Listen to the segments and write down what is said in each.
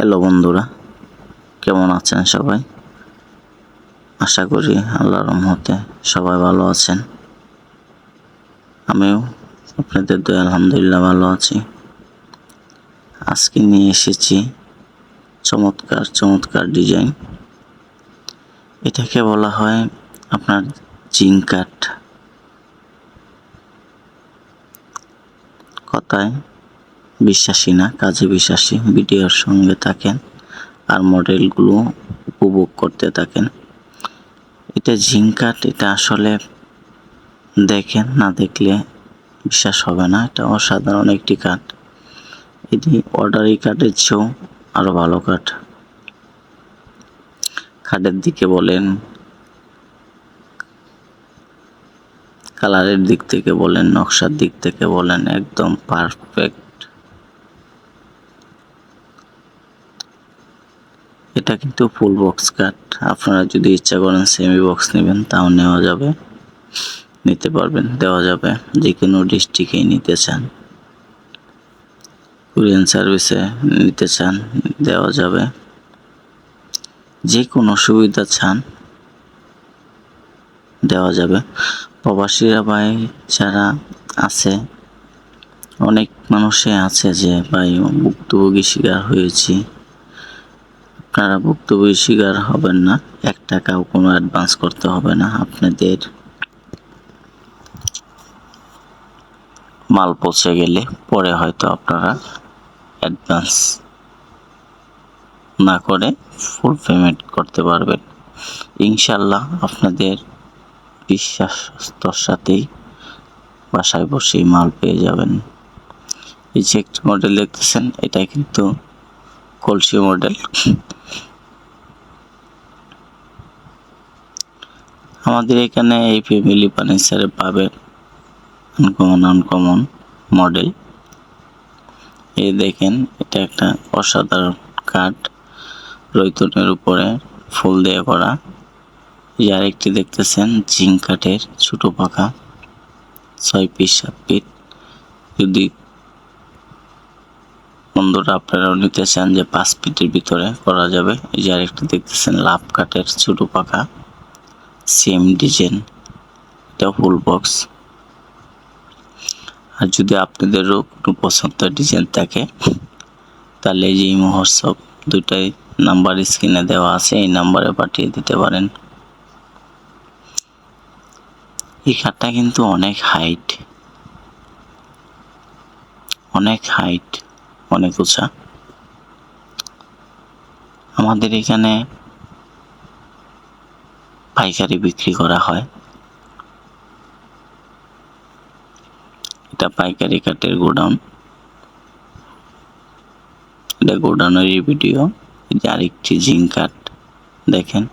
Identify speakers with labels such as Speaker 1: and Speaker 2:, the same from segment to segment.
Speaker 1: Hello বন্ধুরা, কেমন আছেন সবাই? আশা করি আল্লাহর রহমতে সবাই ভালো আছেন। আমিও আপনাদের দয়া আলহামদুলিল্লাহ ভালো আছি। আজকে নিয়ে এসেছি চমৎকার চমৎকার ডিজাইন এটাকে বলা হয় আপনার জিঙ্ক কাঠ। কথায় বিশ্বাসী না, কাজে বিশ্বাসী। ভিডিওর সঙ্গে থাকেন আর মডেলগুলো উপভোগ করতে থাকেন। এটা কাঠ এটা আসলে দেখেন, না দেখলে বিশ্বাস হবে না। এটা অসাধারণ একটি কাঠ এটি অর্ডারি কাঠের চেয়েও আরও ভালো কাঠ খাটের দিকে বলেন, কালারের দিক থেকে বলেন, নকশার দিক থেকে বলেন, একদম পারফেক্ট এটা কিন্তু ফুল বক্স কাট আপনারা যদি ইচ্ছা করেন সেমি বক্স নেবেন, তাও নেওয়া যাবে। নিতে পারবেন, দেওয়া যাবে। যে কোনো ডিস্ট্রিক্টেই নিতে চান। কুরিয়ান সার্ভিসে নিতে চান, দেওয়া যাবে। যে কোনো সুবিধা চান, দেওয়া যাবে। প্রবাসীরা ভাই, যারা আছে, অনেক মানুষে আছে যে, ভাই, ভুক্তভোগী শিকার হয়েছি। আপনারা ভুক্তভোগী শিকার হবেন না। এক টাকাও কোনো অ্যাডভান্স করতে হবে না আপনাদের। মাল পৌঁছে গেলে পরে হয়তো আপনারা অ্যাডভান্স না করে ফুল পেমেন্ট করতে পারবেন। ইনশাল্লাহ আপনাদের বিশ্বাসতর সাথেই বাসায় বসেই মাল পেয়ে যাবেন। এই যে একটা মডেল দেখতেছেন, এটা কিন্তু কলসি মডেল আমাদের এখানে এই ফ্যামিলি ফার্নিচারে পাবেন আনকমন আনকমন মডেল এই দেখেন, এটা একটা অসাধারণ কাঠ রৈতনের উপরে ফুল দিয়ে করা। এই আরেকটি দেখতেছেন, জিঙ্ক কাঠের ছোটো পাখা, ছয় পিস সাত পিট যদি বন্ধুরা আপনারাও নিতে চান যে পাঁচ ফিটের ভিতরে করা যাবে, এই যে আরেকটি দেখতেছেন লাভ কাঠের ছোটো পাখা। সেম ডিজাইন এটা ফুল বক্স আর যদি আপনাদেরও কোনো পছন্দের ডিজাইন থাকে, তাহলে এই যে এই মহোৎসব দুটাই নাম্বার স্ক্রিনে দেওয়া আছে, এই নাম্বারে পাঠিয়ে দিতে পারেন। এই খাটটা কিন্তু অনেক হাইট অনেক হাইট অনেক উঁচা। আমাদের এখানে পাইকারি বিক্রি করা হয়। এটা পাইকারি কাঠের গোডাউন এটা গোডাউনেরই ভিডিও। যে আরেকটি জিঙ্ক কাঠ দেখেন।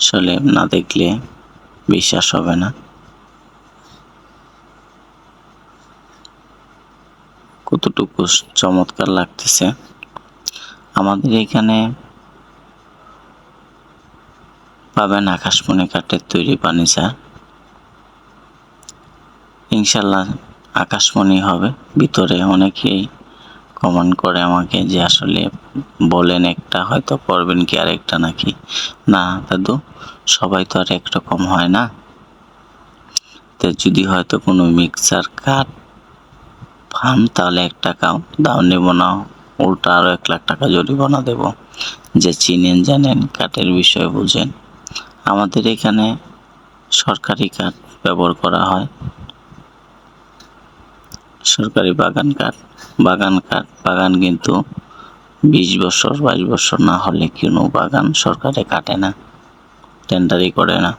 Speaker 1: আসলে না দেখলে বিশ্বাস হবে না। কতটুকু চমৎকার লাগতেছে। আমাদের এখানে পাবেন আকাশমণি কাঠের তৈরি ফার্নিচার ইনশাল্লাহ আকাশমণি হবে। ভিতরে অনেকেই কমেন্ট করে আমাকে যে আসলে বলেন একটা, হয়তো করবেন কি আর একটা নাকি। না দাদু, সবাই তো আর একরকম হয় না। তো যদি হয়তো কোনো মিক্সার কাঠ পান, তাহলে এক টাকা দাও, নেব না। উল্টা আরও এক লাখ টাকা জরিমানা দেব। যে চিনেন, জানেন, কাঠের বিষয়ে বুঝেন। আমাদের এখানে সরকারি কাঠ ব্যবহার করা হয়। সরকারি বাগান কাঠ বাগান কাঠ, বাগান কিন্তু বিশ বছর, বাইশ বছর না হলে কোনো বাগান সরকারে কাটে না, টেন্ডারই করে না।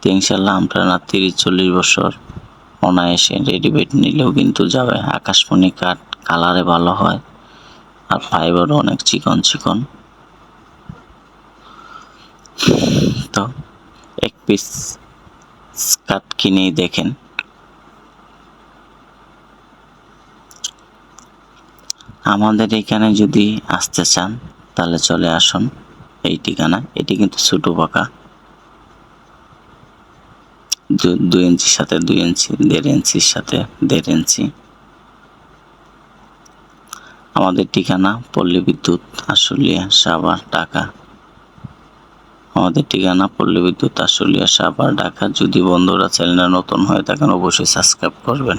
Speaker 1: তো ইনশাল্লাহ আপনারা তিরিশ, চল্লিশ বছর অনায়াসে রেডিমেড নিলেও কিন্তু যাবে। আকাশমণি কাঠ কালারে ভালো হয় আর ফাইবারও অনেক চিকন চিকন। তো এক পিস কাঠ কিনেই দেখেন। আমাদের এখানে যদি আসতে চান, তাহলে চলে আসুন এই ঠিকানা এটি কিন্তু ছোটো পাকা। দুই ইঞ্চির সাথে, দুই ইঞ্চি, দেড় ইঞ্চির সাথে, দেড় ইঞ্চি। আমাদের ঠিকানা পল্লী বিদ্যুৎ আশুলিয়া, সাভার, ঢাকা। আমাদের ঠিকানা পল্লী বিদ্যুৎ আশুলিয়া সাভার ঢাকা। যদি বন্ধুরা চ্যানেলটা নতুন হয় থাকেন অবশ্যই সাবস্ক্রাইব করবেন।